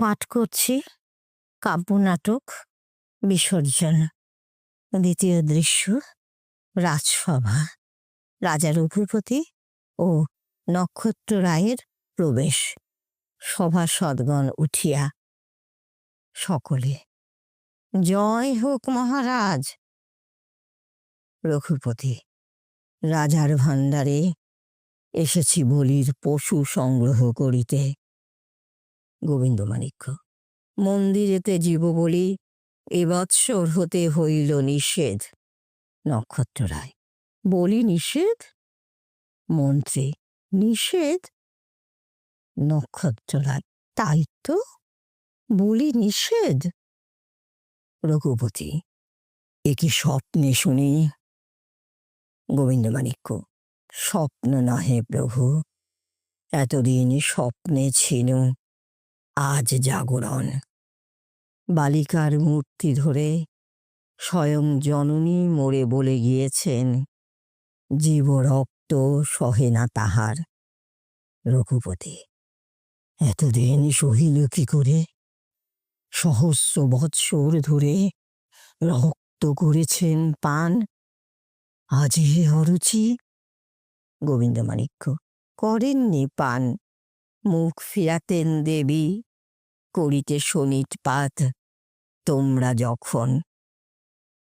পাঠ করছি কাব্যনাটক বিসর্জন। দ্বিতীয় দৃশ্য, রাজসভা। রাজা রঘুপতি ও নক্ষত্র রায়ের প্রবেশ। সভা সদগণ উঠিয়া সকলে, জয় হোক মহারাজ! রঘুপতি, রাজার ভাণ্ডারে এসেছি বলির পশু সংগ্রহ করিতে। গোবিন্দমাণিক্য মন্দিরেতে জীব বলি এবৎসর হতে হইল নিষেধ। নক্ষত্র রায়, বলি নিষেধ? মন্ত্রী, নিষেধ? নক্ষত্র রায়, তাই তো? বলি নিষেধ? রঘুপতি, এ কি স্বপ্নে শুনি? গোবিন্দমাণিক্য স্বপ্ন নহে প্রভু, এতদিন স্বপ্নে ছিল আজ জাগরণ। বালিকার মূর্তি ধরে স্বয়ং জননী মোড়ে বলে গিয়েছেন জীব রক্ত সহে না তাহার। রঘুপতি, এতদিন সহিল কি করে? সহস্র বৎসর ধরে রক্ত করেছেন পান। আজই অরুচি? গোবিন্দমাণিক্য করেননি পান। মুখ ফিরাতেন দেবী। করিতে পাত, তোমরা যখন।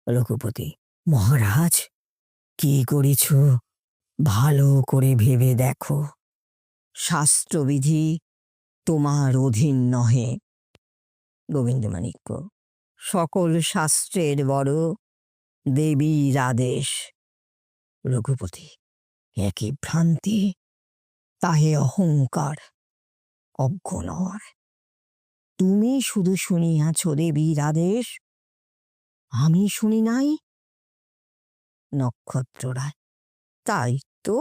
রঘুপতি, মহারাজ, কি করেছ? ভালো করে ভেবে দেখো। শাস্ত্রবিধি তোমার অধীন নহে। গোবিন্দমাণিক্য সকল শাস্ত্রের বড় দেবীর আদেশ। রঘুপতি, একই ভ্রান্তি, তাহে অহংকার অজ্ঞ নয়। তুমি শুধু শুনিয়াছ দেবীর আদেশ আমি শুনি নাই? নক্ষত্ররায় তাই তো?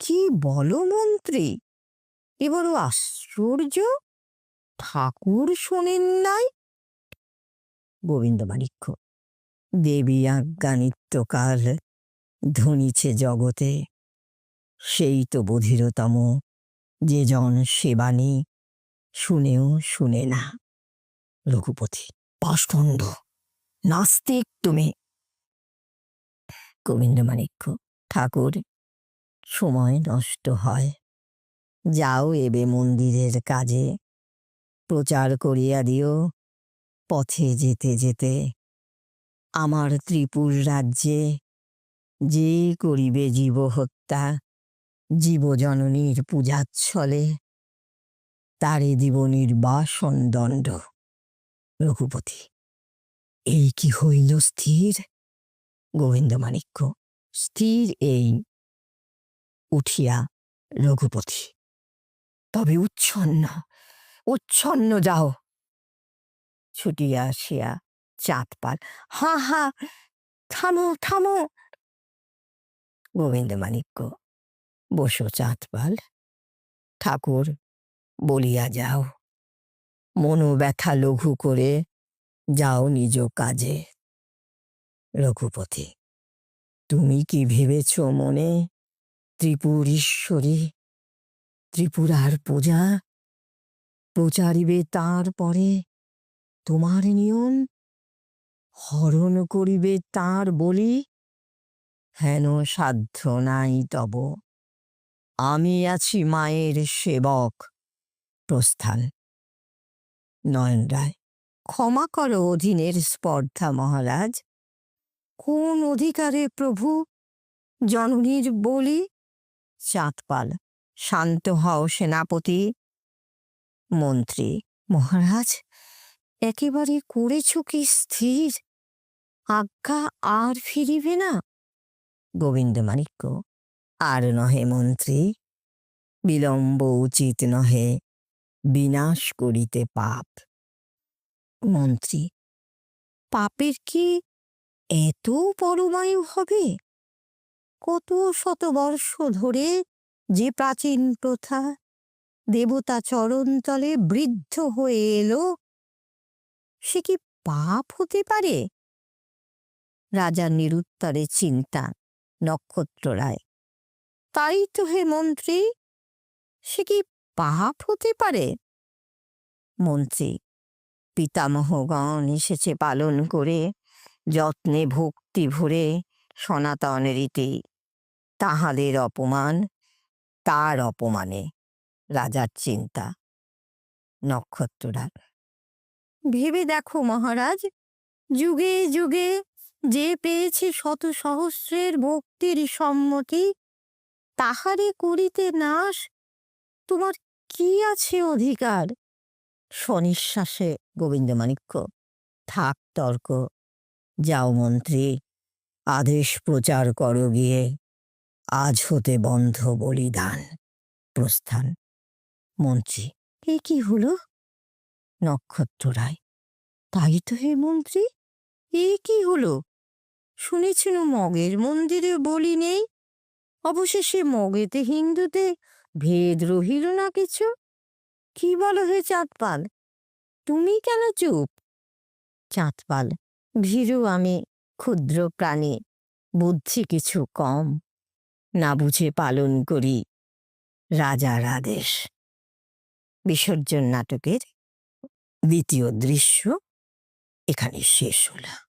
কি বলো মন্ত্রী? এবার আশ্চর্য? ঠাকুর শোনেন নাই? গোবিন্দমাণিক্য, দেবী আজ্ঞা নিত্যকাল ধনিছে জগতে। সেই তো বধিরতম, যে জন সেবানী শুনেও শুনে না। রঘুপতি পাষণ্ড নাস্তিক তুমি? গোবিন্দমাণিক্য ঠাকুর, সময় নষ্ট হয়। যাও এবে মন্দিরের কাজে। প্রচার করিয়া দিও। পথে যেতে যেতে আমার ত্রিপুর রাজ্যে যে করিবে জীব হত্যা জীবজননীর পূজাচ্ছলে তারে দিব নির্বাসন দণ্ড। রঘুপতি, এই কি হইল স্থির? গোবিন্দমাণিক্য স্থির এই। উঠিয়া রঘুপতি, তবে উচ্ছন্ন উচ্ছন্ন যাও। ছুটিয়া আসিয়া চাঁদপাল, হা হা, থামো থামো। গোবিন্দমাণিক্য বসো চাঁদপাল, ঠাকুর বলিয়া যাও। মনোব্যথা লঘু করে যাও নিজ কাজে। রঘুপতি, তুমি কি ভেবেছ মনে, ত্রিপুর ঈশ্বরী, ত্রিপুরার পূজা প্রচারিবে তার পরে তোমার নিয়ম? হরণ করিবে তার বলি? হেন সাধ্য নাই তব। আমি আছি মায়ের সেবক। প্রস্থান। নয়ন রায় ক্ষমা করো অধীনের স্পর্ধা মহারাজ। কোন অধিকারে প্রভু জননীর বলি? চাঁদপাল শান্ত হও সেনাপতি। মন্ত্রী, মহারাজ, একেবারে করেছ কি স্থির? আজ্ঞা আর ফিরিবে না? গোবিন্দমাণিক্য আর নহে মন্ত্রী। বিলম্ব উচিত নহে। বিনাশ করিতে পাপ। মন্ত্রী, পাপের কি এত পরমায়ু হবে? কত শতবর্ষ ধরে যে প্রাচীন প্রথা দেবতা চরণতলে বৃদ্ধ হয়ে এলো, সে কি পাপ হতে পারে? রাজার নিরুত্তরে চিন্তা নক্ষত্র রায় তাই তো হে মন্ত্রী, সে কি পাপ হতে পারে? মন্ত্রী পিতামহগণ এসেছে পালন করে, যত্নে ভক্তি ভরে সনাতন রীতি। তাহাদের অপমান, তার অপমানে রাজার চিন্তা। নক্ষত্ররায়, ভেবে দেখো মহারাজ, যুগে যুগে যে পেয়েছে শত সহস্রের ভক্তির সম্মতি, তাহারে করিতে নাশ? তোমার কি আছে অধিকার? স্বনিশ্বাসে গোবিন্দমাণিক্য, থাক তর্ক, যাও মন্ত্রী, আদেশ প্রচার করো গিয়ে, আজ হতে বন্ধ বলিদান, প্রস্থান। মন্ত্রী, এ কি হলো? নক্ষত্র রায় তাই তো হে মন্ত্রী, এ কি হলো? শুনেছিল মগের মন্দিরে বলি নেই, অবশেষে মগেতে হিন্দুতে ভেদ রহিল না কিছু? কি বলো হে চাঁদপাল? তুমি কেন চুপ? চাঁদপাল, ভীরু আমি, ক্ষুদ্র প্রাণী বুদ্ধি কিছু কম। না বুঝে পালন করি রাজার আদেশ বিসর্জন নাটকের দ্বিতীয় দৃশ্য এখানে শেষ হলো।